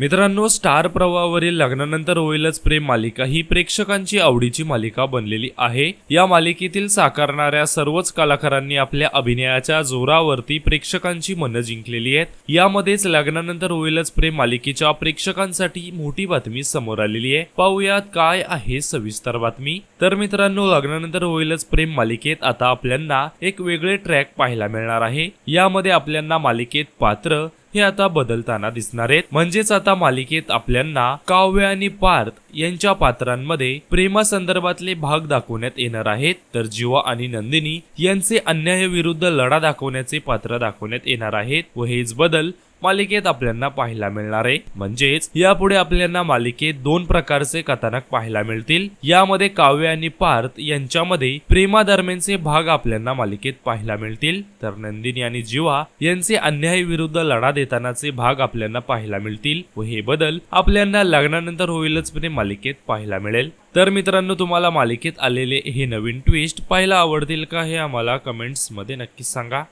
मित्रांनो स्टार प्रवाहावरील लग्नानंतर होईलच प्रेम मालिका ही प्रेक्षकांची आवडीची मालिका बनलेली आहे. या मालिकेतील साकारणाऱ्या सर्वच कलाकारांनी आपल्या अभिनयाच्या जोरावरती प्रेक्षकांची मनं जिंकलेली आहेत. यामध्येच लग्नानंतर होईलच प्रेम मालिकेच्या प्रेक्षकांसाठी मोठी बातमी समोर आलेली आहे. पाहूयात काय आहे सविस्तर बातमी. तर मित्रांनो लग्नानंतर होईलच प्रेम मालिकेत आता आपल्यांना एक वेगळे ट्रॅक पाहायला मिळणार आहे. यामध्ये आपल्याला मालिकेत पात्र हे आता बदलताना दिसणार आहेत. म्हणजेच आता मालिकेत आपल्यांना काव्य आणि पार्थ यांच्या पात्रांमध्ये प्रेमासंदर्भातले भाग दाखवण्यात येणार आहेत. तर जीवा आणि नंदिनी यांचे अन्यायाविरुद्ध लढा दाखवण्याचे पात्र दाखवण्यात येणार आहेत व हेच बदल मालिकेत आपल्याला पाहायला मिळणार आहे. म्हणजेच यापुढे आपल्याला मालिकेत दोन प्रकारचे कथानक पाहायला मिळतील. यामध्ये काव्य आणि पार्थ यांच्यामध्ये प्रेमादरम्यानचे भाग आपल्याला मालिकेत पाहायला मिळतील. तर नंदिनी आणि जीवा यांचे अन्याय विरुद्ध लढा देतानाचे भाग आपल्याला पाहायला मिळतील व हे बदल आपल्याला लग्नानंतर होईलच पण मालिकेत पाहायला मिळेल. तर मित्रांनो तुम्हाला मालिकेत आलेले हे नवीन ट्विस्ट पाहायला आवडतील का हे आम्हाला कमेंट्समध्ये नक्की सांगा.